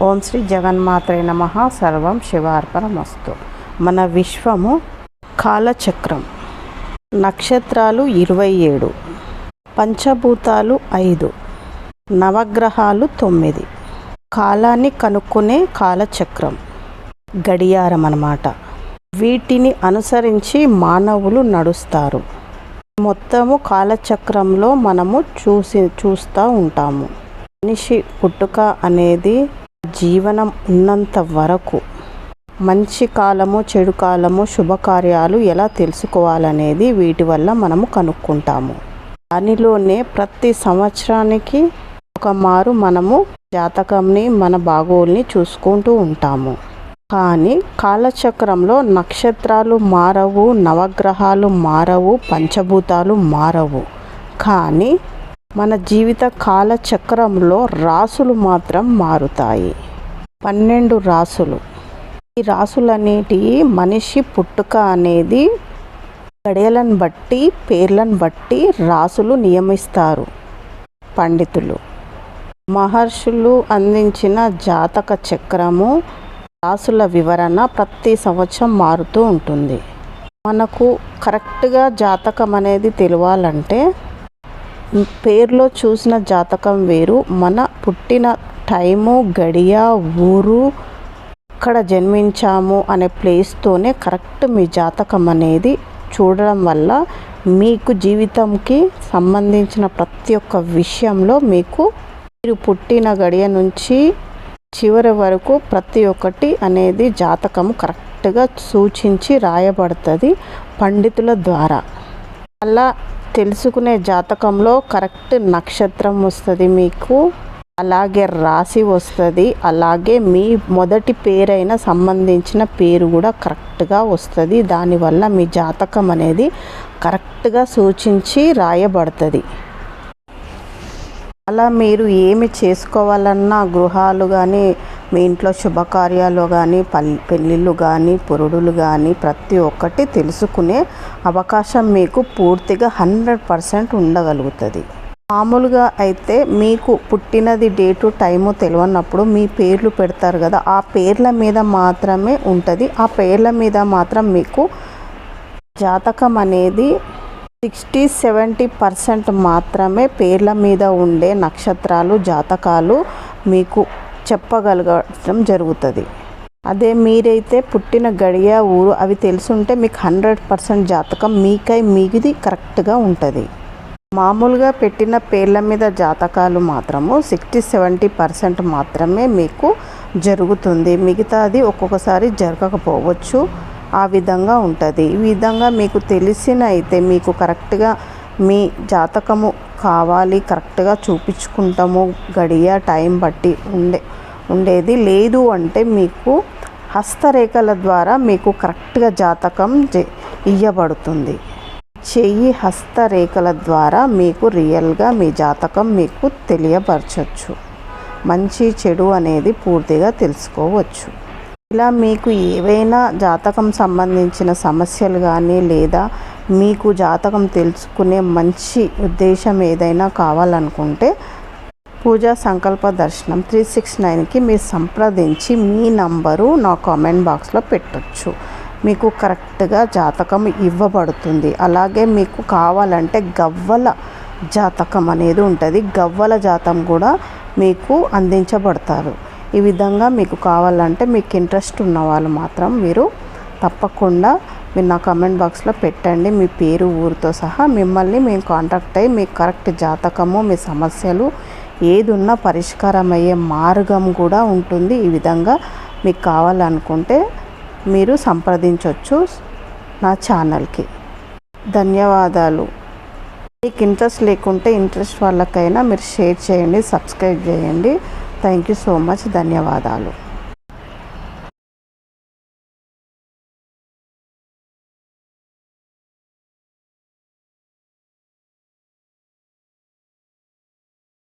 ఓం శ్రీ జగన్మాత్రే నమ. సర్వం శివార్పణమస్తు. మన విశ్వము కాలచక్రం. నక్షత్రాలు ఇరవై ఏడు. పంచభూతాలు ఐదు. నవగ్రహాలు తొమ్మిది. కాలాన్ని కనుక్కునే కాలచక్రం. గడియారం అన్నమాట వీటిని అనుసరించి మానవులు నడుస్తారు. మొత్తము కాలచక్రంలో మనము చూసి చూస్తూ ఉంటాము. మనిషి పుట్టుక అనేది జీవనం ఉన్నంత వరకు మంచి కాలము చెడు కాలము శుభకార్యాలు ఎలా తెలుసుకోవాలనేది వీటి వల్ల మనము కనుక్కుంటాము. దానిలోనే ప్రతి సంవత్సరానికి ఒక మారు మనము జాతకంని మన బాగోల్ని చూసుకుంటూ ఉంటాము. కానీ కాలచక్రంలో నక్షత్రాలు మారవు నవగ్రహాలు మారవు పంచభూతాలు మారవు. కానీ మన జీవిత కాల చక్రంలో రాసులు మాత్రం మారుతాయి. పన్నెండు రాసులు. ఈ రాసులనేటివి మనిషి పుట్టుక అనేది గడియలను బట్టి పేర్లను బట్టి రాసులు నియమిస్తారు. పండితులు. మహర్షులు అందించిన జాతక చక్రము రాసుల వివరణ ప్రతి సంవత్సరం మారుతూ ఉంటుంది. మనకు కరెక్ట్గా జాతకం అనేది తెలియాలంటే పేర్లో చూసిన జాతకం వేరు. మన పుట్టిన టైము గడియ ఊరు ఎక్కడ జన్మించాము అనే ప్లేస్తోనే కరెక్ట్ మీ జాతకం అనేది చూడడం వల్ల మీకు జీవితంకి సంబంధించిన ప్రతి ఒక్క విషయంలో మీకు మీరు పుట్టిన గడియ నుంచి చివరి వరకు ప్రతి ఒక్కటి అనేది జాతకము కరెక్ట్గా సూచించి రాయబడుతుంది పండితుల ద్వారా. అలా తెలుసుకునే జాతకంలో కరెక్ట్ నక్షత్రం వస్తుంది మీకు. అలాగే రాశి వస్తుంది. అలాగే మీ మొదటి పేరైన సంబంధించిన పేరు కూడా కరెక్ట్గా వస్తుంది. దానివల్ల మీ జాతకం అనేది కరెక్ట్గా సూచించి రాయబడుతుంది. అలా మీరు ఏమి చేసుకోవాలన్నా గృహాలు కానీ మీ ఇంట్లో శుభకార్యాలు కానీ పల్ పెళ్ళిళ్ళు కానీ పురుడులు కానీ ప్రతి ఒక్కటి తెలుసుకునే అవకాశం మీకు పూర్తిగా హండ్రెడ్ పర్సెంట్ ఉండగలుగుతుంది. మామూలుగా అయితే మీకు పుట్టినది డేటు టైము తెలియనప్పుడు మీ పేర్లు పెడతారు కదా ఆ పేర్ల మీద మాత్రమే ఉంటుంది. ఆ పేర్ల మీద మాత్రం మీకు జాతకం అనేది సిక్స్టీ సెవెంటీ పర్సెంట్ మాత్రమే పేర్ల మీద ఉండే నక్షత్రాలు జాతకాలు మీకు చెప్పగలగడం జరుగుతుంది. అదే మీరైతే పుట్టిన గడియ ఊరు అవి తెలుసుంటే మీకు హండ్రెడ్ పర్సెంట్ జాతకం మీకై మీది కరెక్ట్గా ఉంటుంది. మామూలుగా పెట్టిన పేర్ల మీద జాతకాలు మాత్రము సిక్స్టీ సెవెంటీ పర్సెంట్ మాత్రమే మీకు జరుగుతుంది. మిగతాది ఒక్కొక్కసారి జరగకపోవచ్చు. ఆ విధంగా ఉంటుంది. ఈ విధంగా మీకు తెలిసిన అయితే మీకు కరెక్ట్గా మీ జాతకము కావాలి కరెక్ట్గా చూపించుకుంటాము. గడియ టైం బట్టి ఉండే ఉండేది లేదు అంటే మీకు హస్తరేఖల ద్వారా మీకు కరెక్ట్గా జాతకం ఇవ్వబడుతుంది చెయ్యి హస్తరేఖల ద్వారా మీకు రియల్గా మీ జాతకం మీకు తెలియపరచవచ్చు మంచి చెడు అనేది పూర్తిగా తెలుసుకోవచ్చు. ఇలా మీకు ఏవైనా జాతకం సంబంధించిన సమస్యలు కానీ లేదా మీకు జాతకం తెలుసుకునే మంచి ఉద్దేశం ఏదైనా కావాలనుకుంటే పూజా సంకల్ప దర్శనం త్రీ సిక్స్ నైన్కి మీరు సంప్రదించి మీ నంబరు నా కామెంట్ బాక్స్లో పెట్టచ్చు. మీకు కరెక్ట్గా జాతకం ఇవ్వబడుతుంది. అలాగే మీకు కావాలంటే గవ్వల జాతకం అనేది ఉంటుంది. గవ్వల జాతం కూడా మీకు అందించబడతారు. ఈ విధంగా మీకు కావాలంటే మీకు ఇంట్రెస్ట్ ఉన్న వాళ్ళు మాత్రం మీరు తప్పకుండా మీరు నా కమెంట్ బాక్స్లో పెట్టండి. మీ పేరు ఊరితో సహా మిమ్మల్ని మేము కాంటాక్ట్ అయ్యి మీకు కరెక్ట్ జాతకము మీ సమస్యలు ఏది ఉన్నా పరిష్కారం అయ్యే మార్గం కూడా ఉంటుంది. ఈ విధంగా మీకు కావాలనుకుంటే మీరు సంప్రదించవచ్చు నా ఛానల్కి. ధన్యవాదాలు. మీకు ఇంట్రెస్ట్ లేకుంటే ఇంట్రెస్ట్ వాళ్ళకైనా మీరు షేర్ చేయండి సబ్స్క్రైబ్ చేయండి. Thank you so much. ధన్యవాదాలు.